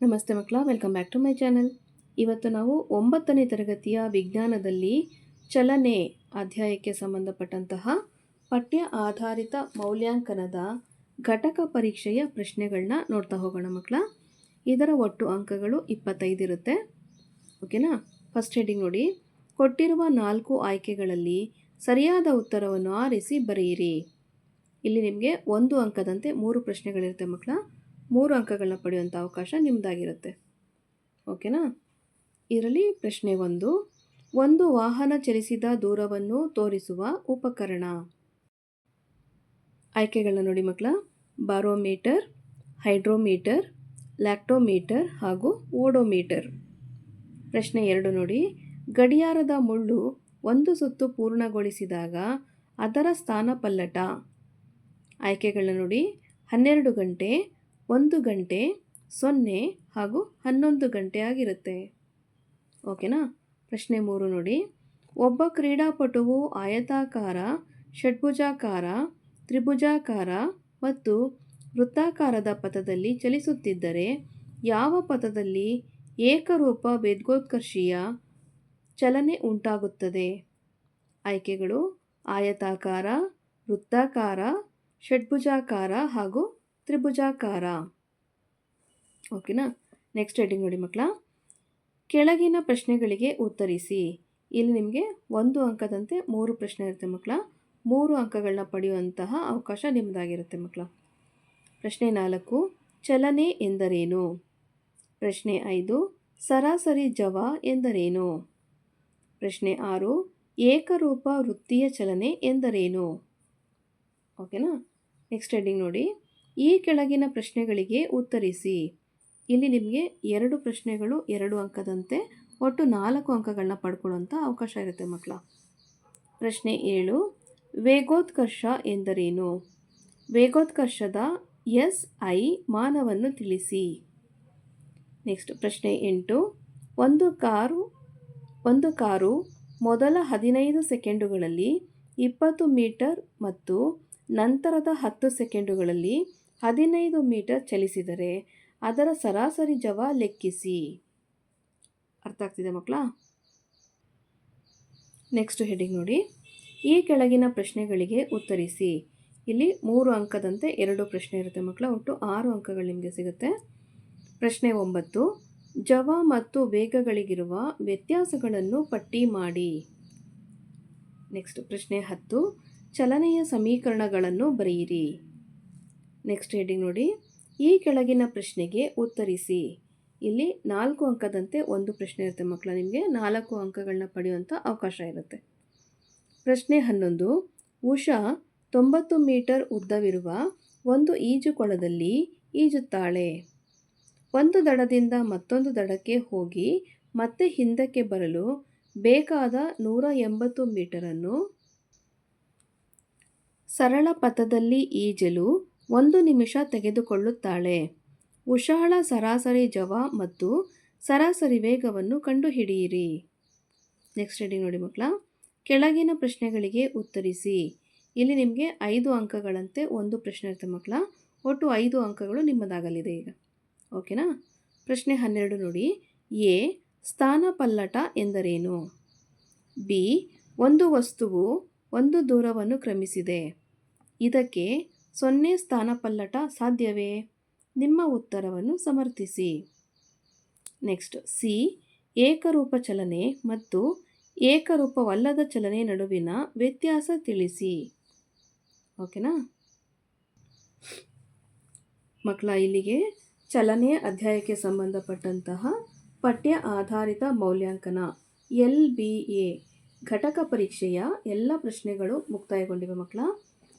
ನಮಸ್ತೆ ಮಕ್ಕಳ welcome back to my channel ಇವತ್ತು ನಾವು ಒಂಬತ್ತನೇ ತರಗತಿಯ ವಿಜ್ಞಾನದಲ್ಲಿ ಚಲನೆ ಅಧ್ಯಾಯಕ್ಕೆ ಸಂಬಂಧಪಟ್ಟಂತಹ ಪಠ್ಯ ಆಧಾರಿತ ಮೌಲ್ಯಾಂಕನದ ಘಟಕ ಪರೀಕ್ಷೆಯ ಪ್ರಶ್ನೆಗಳನ್ನ ನೋಡ್ತಾ ಹೋಗೋಣ ಮಕ್ಕಳ. ಇದರ ಒಟ್ಟು ಅಂಕಗಳು ಇಪ್ಪತ್ತೈದು ಇರುತ್ತೆ. ಓಕೆನಾ ಫಸ್ಟ್ ಹೆಡಿಂಗ್ ನೋಡಿ. ಕೊಟ್ಟಿರುವ ನಾಲ್ಕು ಆಯ್ಕೆಗಳಲ್ಲಿ ಸರಿಯಾದ ಉತ್ತರವನ್ನು ಆರಿಸಿ ಬರೆಯಿರಿ. ಇಲ್ಲಿ ನಿಮಗೆ ಒಂದು ಅಂಕದಂತೆ ಮೂರು ಪ್ರಶ್ನೆಗಳಿರುತ್ತೆ ಮಕ್ಕಳ. ಮೂರು ಅಂಕಗಳನ್ನ ಪಡೆಯುವಂಥ ಅವಕಾಶ ನಿಮ್ಮದಾಗಿರುತ್ತೆ ಓಕೆನಾ? ಇದರಲ್ಲಿ ಪ್ರಶ್ನೆ ಒಂದು. ಒಂದು ವಾಹನ ಚಲಿಸಿದ ದೂರವನ್ನು ತೋರಿಸುವ ಉಪಕರಣ. ಆಯ್ಕೆಗಳನ್ನ ನೋಡಿ ಮಕ್ಕಳ. ಬಾರೋಮೀಟರ್, ಹೈಡ್ರೋಮೀಟರ್, ಲ್ಯಾಕ್ಟೋಮೀಟರ್ ಹಾಗೂ ಓಡೋಮೀಟರ್. ಪ್ರಶ್ನೆ ಎರಡು ನೋಡಿ. ಗಡಿಯಾರದ ಮುಳ್ಳು ಒಂದು ಸುತ್ತು ಪೂರ್ಣಗೊಳಿಸಿದಾಗ ಅದರ ಸ್ಥಾನ ಪಲ್ಲಟ ಆಯ್ಕೆಗಳನ್ನ ನೋಡಿ. ಹನ್ನೆರಡು ಗಂಟೆ ಒಂದು ಗಂಟೆ, ಸೊನ್ನೆ ಹಾಗೂ ಹನ್ನೊಂದು ಗಂಟೆ ಆಗಿರುತ್ತೆ. ಓಕೆನಾ? ಪ್ರಶ್ನೆ ಮೂರು ನೋಡಿ. ಒಬ್ಬ ಕ್ರೀಡಾಪಟುವು ಆಯತಾಕಾರ, ಷಡ್ಭುಜಾಕಾರ, ತ್ರಿಭುಜಾಕಾರ ಮತ್ತು ವೃತ್ತಾಕಾರದ ಪಥದಲ್ಲಿ ಚಲಿಸುತ್ತಿದ್ದರೆ ಯಾವ ಪಥದಲ್ಲಿ ಏಕರೂಪ ಭೇದ್ಗೋತ್ಕರ್ಷೀಯ ಚಲನೆ ಉಂಟಾಗುತ್ತದೆ? ಆಯ್ಕೆಗಳು ಆಯತಾಕಾರ, ವೃತ್ತಾಕಾರ, ಷಡ್ಭುಜಾಕಾರ ಹಾಗೂ ತ್ರಿಭುಜಾಕಾರ. ಓಕೆನಾ ನೆಕ್ಸ್ಟ್ ಹೆಡಿಂಗ್ ನೋಡಿ ಮಕ್ಕಳ ಕೆಳಗಿನ ಪ್ರಶ್ನೆಗಳಿಗೆ ಉತ್ತರಿಸಿ. ಇಲ್ಲಿ ನಿಮಗೆ ಒಂದು ಅಂಕದಂತೆ ಮೂರು ಪ್ರಶ್ನೆ ಇರುತ್ತೆ ಮಕ್ಕಳ ಮೂರು ಅಂಕಗಳನ್ನ ಪಡೆಯುವಂತಹ ಅವಕಾಶ ನಿಮ್ಮದಾಗಿರುತ್ತೆ ಮಕ್ಕಳ ಪ್ರಶ್ನೆ ನಾಲ್ಕು, ಚಲನೆ ಎಂದರೇನು? ಪ್ರಶ್ನೆ ಐದು, ಸರಾಸರಿ ಜವ ಎಂದರೇನು? ಪ್ರಶ್ನೆ ಆರು, ಏಕರೂಪ ವೃತ್ತಿಯ ಚಲನೆ ಎಂದರೇನು? ಓಕೆನಾ ನೆಕ್ಸ್ಟ್ ಹೆಡ್ಡಿಂಗ್ ನೋಡಿ. ಈ ಕೆಳಗಿನ ಪ್ರಶ್ನೆಗಳಿಗೆ ಉತ್ತರಿಸಿ. ಇಲ್ಲಿ ನಿಮಗೆ ಎರಡು ಪ್ರಶ್ನೆಗಳು ಎರಡು ಅಂಕದಂತೆ ಒಟ್ಟು ನಾಲ್ಕು ಅಂಕಗಳನ್ನ ಪಡ್ಕೊಳ್ಳುವಂಥ ಅವಕಾಶ ಇರುತ್ತೆ ಮಕ್ಕಳ ಪ್ರಶ್ನೆ ಏಳು, ವೇಗೋತ್ಕರ್ಷ ಎಂದರೇನು? ವೇಗೋತ್ಕರ್ಷದ ಎಸ್ ಐ ಮಾನವನ್ನು ತಿಳಿಸಿ. ನೆಕ್ಸ್ಟ್ ಪ್ರಶ್ನೆ ಎಂಟು, ಒಂದು ಕಾರು ಒಂದು ಕಾರು ಮೊದಲ ಹದಿನೈದು ಸೆಕೆಂಡುಗಳಲ್ಲಿ ಇಪ್ಪತ್ತು ಮೀಟರ್ ಮತ್ತು ನಂತರದ ಹತ್ತು ಸೆಕೆಂಡುಗಳಲ್ಲಿ ಹದಿನೈದು ಮೀಟರ್ ಚಲಿಸಿದರೆ ಅದರ ಸರಾಸರಿ ಜವ ಲೆಕ್ಕಿಸಿ. ಅರ್ಥ ಆಗ್ತಿದೆ ಮಕ್ಕಳ? ನೆಕ್ಸ್ಟ್ ಹೆಡಿಂಗ್ ನೋಡಿ. ಈ ಕೆಳಗಿನ ಪ್ರಶ್ನೆಗಳಿಗೆ ಉತ್ತರಿಸಿ. ಇಲ್ಲಿ ಮೂರು ಅಂಕದಂತೆ ಎರಡು ಪ್ರಶ್ನೆ ಇರುತ್ತೆ ಮಕ್ಕಳ, ಒಟ್ಟು ಆರು ಅಂಕಗಳು ನಿಮಗೆ ಸಿಗುತ್ತೆ. ಪ್ರಶ್ನೆ ಒಂಬತ್ತು, ಜವ ಮತ್ತು ವೇಗಗಳಿಗಿರುವ ವ್ಯತ್ಯಾಸಗಳನ್ನು ಪಟ್ಟಿ ಮಾಡಿ. ನೆಕ್ಸ್ಟ್ ಪ್ರಶ್ನೆ ಹತ್ತು, ಚಲನೆಯ ಸಮೀಕರಣಗಳನ್ನು ಬರೆಯಿರಿ. ನೆಕ್ಸ್ಟ್ ಹೇಳಿ ನೋಡಿ. ಈ ಕೆಳಗಿನ ಪ್ರಶ್ನೆಗೆ ಉತ್ತರಿಸಿ. ಇಲ್ಲಿ ನಾಲ್ಕು ಅಂಕದಂತೆ ಒಂದು ಪ್ರಶ್ನೆ ಇರುತ್ತೆ ಮಕ್ಕಳ ನಿಮಗೆ. ನಾಲ್ಕು ಅಂಕಗಳನ್ನ ಪಡೆಯುವಂಥ ಅವಕಾಶ ಇರುತ್ತೆ. ಪ್ರಶ್ನೆ ಹನ್ನೊಂದು. ಉಷಾ ತೊಂಬತ್ತು ಮೀಟರ್ ಉದ್ದವಿರುವ ಒಂದು ಈಜುಕೊಳದಲ್ಲಿ ಈಜುತ್ತಾಳೆ. ಒಂದು ದಡದಿಂದ ಮತ್ತೊಂದು ದಡಕ್ಕೆ ಹೋಗಿ ಮತ್ತೆ ಹಿಂದಕ್ಕೆ ಬರಲು ಬೇಕಾದ ನೂರ ಎಂಬತ್ತು ಮೀಟರನ್ನು ಸರಳ ಪಥದಲ್ಲಿ ಈಜಲು ಒಂದು ನಿಮಿಷ ತೆಗೆದುಕೊಳ್ಳುತ್ತಾಳೆ. ಉಷಾಳ ಸರಾಸರಿ ಜವ ಮತ್ತು ಸರಾಸರಿ ವೇಗವನ್ನು ಕಂಡುಹಿಡಿಯಿರಿ. ನೆಕ್ಸ್ಟ್ ರೆಡಿ ನೋಡಿ ಮಕ್ಕಳ, ಕೆಳಗಿನ ಪ್ರಶ್ನೆಗಳಿಗೆ ಉತ್ತರಿಸಿ. ಇಲ್ಲಿ ನಿಮಗೆ ಐದು ಅಂಕಗಳಂತೆ ಒಂದು ಪ್ರಶ್ನೆ ಇರುತ್ತೆ ಮಕ್ಕಳ. ಒಟ್ಟು ಐದು ಅಂಕಗಳು ನಿಮ್ಮದಾಗಲಿದೆ ಈಗ. ಓಕೆನಾ ಪ್ರಶ್ನೆ ಹನ್ನೆರಡು ನೋಡಿ. ಎ, ಸ್ಥಾನ ಪಲ್ಲಟ ಎಂದರೇನು? ಬಿ, ಒಂದು ವಸ್ತುವು ಒಂದು ದೂರವನ್ನು ಕ್ರಮಿಸಿದೆ. ಇದಕ್ಕೆ ಸೊನ್ನೆ ಸ್ಥಾನಪಲ್ಲಟ ಸಾಧ್ಯವೇ? ನಿಮ್ಮ ಉತ್ತರವನ್ನು ಸಮರ್ಥಿಸಿ. Next, C. ಏಕರೂಪ ಚಲನೆ ಮತ್ತು ಏಕರೂಪವಲ್ಲದ ಚಲನೆ ನಡುವಿನ ವ್ಯತ್ಯಾಸ ತಿಳಿಸಿ. ಓಕೆನಾ? ಮಕ್ಕಳ, ಇಲ್ಲಿಗೆ ಚಲನೆ ಅಧ್ಯಾಯಕ್ಕೆ ಸಂಬಂಧಪಟ್ಟಂತಹ ಪಠ್ಯ ಆಧಾರಿತ ಮೌಲ್ಯಾಂಕನ, ಎಲ್ ಬಿ ಎ, ಘಟಕ ಪರೀಕ್ಷೆಯ ಎಲ್ಲ ಪ್ರಶ್ನೆಗಳು ಮುಕ್ತಾಯಗೊಂಡಿವೆ ಮಕ್ಕಳ.